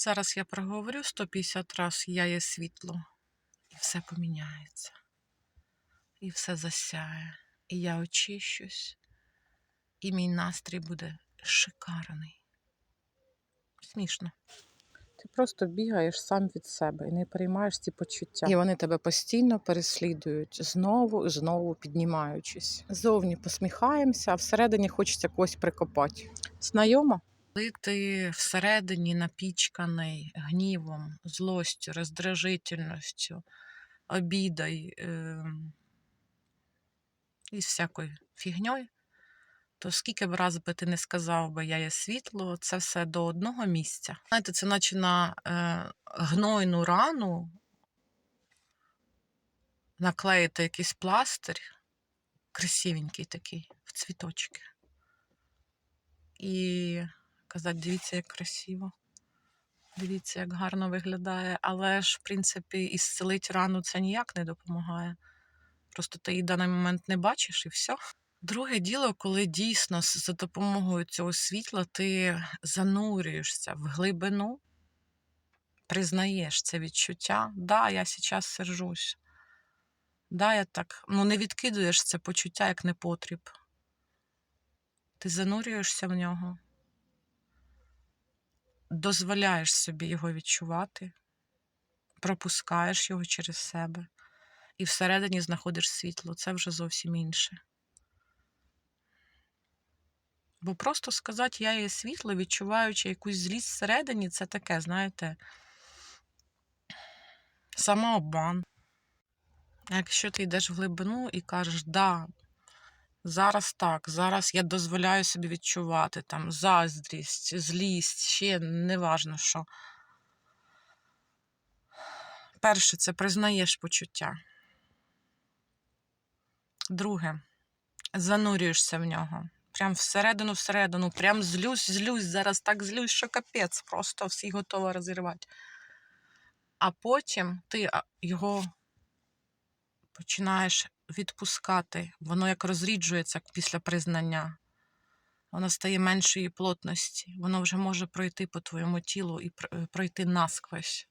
Зараз я проговорю 150 разів я є світло, і все поміняється. І все засяє. І я очищусь, і мій настрій буде шикарний. Смішно. Ти просто бігаєш сам від себе і не приймаєш ці почуття. І вони тебе постійно переслідують, знову і знову піднімаючись. Зовні посміхаємося, а всередині хочеться когось прикопати. Знайомо? Коли ти всередині напічканий гнівом, злостю, роздражительністю, обідою е- і всякою фігньою, то скільки б раз би ти не сказав би я є світло, це все до одного місця. Знаєте, це наче на е, гнойну рану наклеїти якийсь пластир, красивенький такий, в цвіточки. І казати, дивіться, як красиво. Дивіться, як гарно виглядає. Але ж, в принципі, ісцелить рану це ніяк не допомагає. Просто ти її даний момент не бачиш і все. Друге діло, коли дійсно за допомогою цього світла ти занурюєшся в глибину, признаєш це відчуття. Да, я зараз сержусь. Да, я так, ну не відкидуєш це почуття як непотріб. Ти занурюєшся в нього, дозволяєш собі його відчувати, пропускаєш його через себе і всередині знаходиш світло. Це вже зовсім інше. Бо просто сказати, я є світло, відчуваючи якусь злість всередині, це таке, знаєте, самообман. Якщо ти йдеш в глибину і кажеш, да, зараз так, зараз я дозволяю собі відчувати там заздрість, злість, ще неважно що. Перше, це признаєш почуття. Друге, занурюєшся в нього. Прям всередину, всередину, прям злюсь, злюсь, зараз так злюсь, що капець, просто всі готова розірвати. А потім ти його починаєш відпускати. Воно як розріджується після признання. Воно стає меншої плотності. Воно вже може пройти по твоєму тілу і е, пройти насквозь.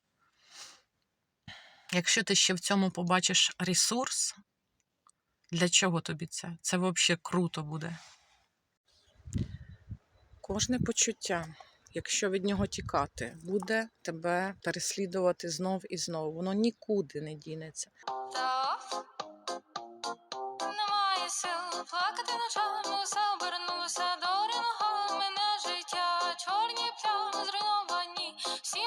Якщо ти ще в цьому побачиш ресурс, для чого тобі це? Це взагалі круто буде. Кожне почуття, якщо від нього тікати, буде тебе переслідувати знов і знов. Воно нікуди не дінеться. Плакати ночами, все обернулося до мене життя, чорні плями зруйновані. Всі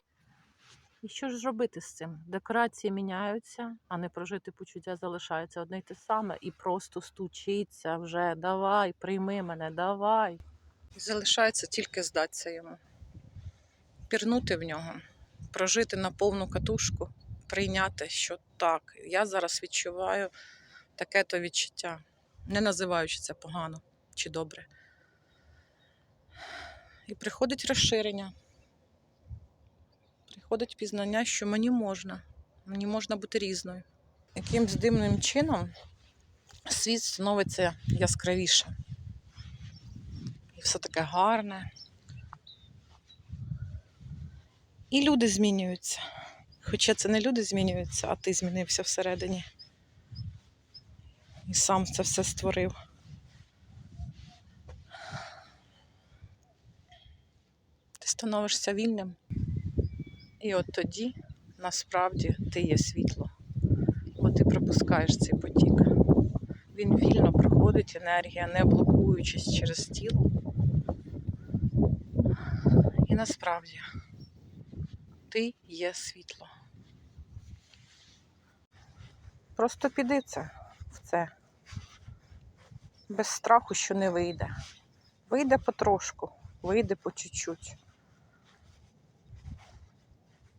І що ж робити з цим? Декорації міняються, а не прожити почуття залишається одне й те саме, і просто стучиться вже. Давай, прийми мене, давай. Залишається тільки здатися йому, пірнути в нього, прожити на повну катушку, прийняти, що так, я зараз відчуваю таке-то відчуття, не називаючи це погано чи добре. І приходить розширення приходить пізнання, що мені можна, мені можна бути різною. Якимсь дивним чином світ становиться яскравіше. І все таке гарне. І люди змінюються. Хоча це не люди змінюються, а ти змінився всередині. І сам це все створив. Ти становишся вільним. І от тоді насправді ти є світло, бо ти пропускаєш цей потік. Він вільно проходить енергія, не блокуючись через тіло. І насправді ти є світло. Просто піди це в це. Без страху, що не вийде. Вийде потрошку, вийде по чуть-чуть.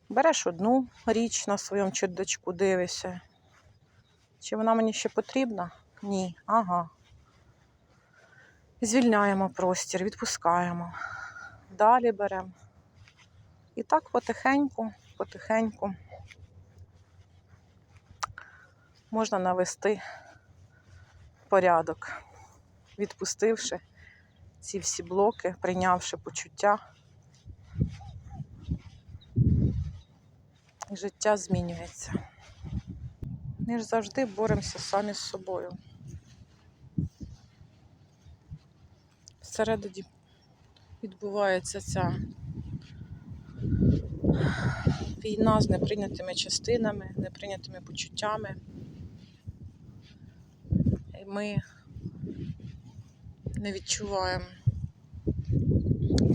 Береш одну річ на своєму чердачку, дивишся. Чи вона мені ще потрібна? Ні. Ага. Звільняємо простір, відпускаємо. Далі беремо. І так потихеньку, потихеньку можна навести порядок, відпустивши ці всі блоки, прийнявши почуття. І життя змінюється. Ми ж завжди боремося самі з собою. Всередині відбувається ця війна з неприйнятими частинами, неприйнятими почуттями. І ми не відчуваємо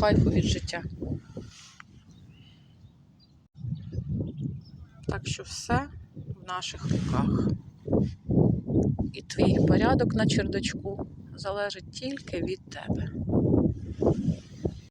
кайфу від життя. Так що все в наших руках. І твій порядок на чердачку залежить тільки від тебе.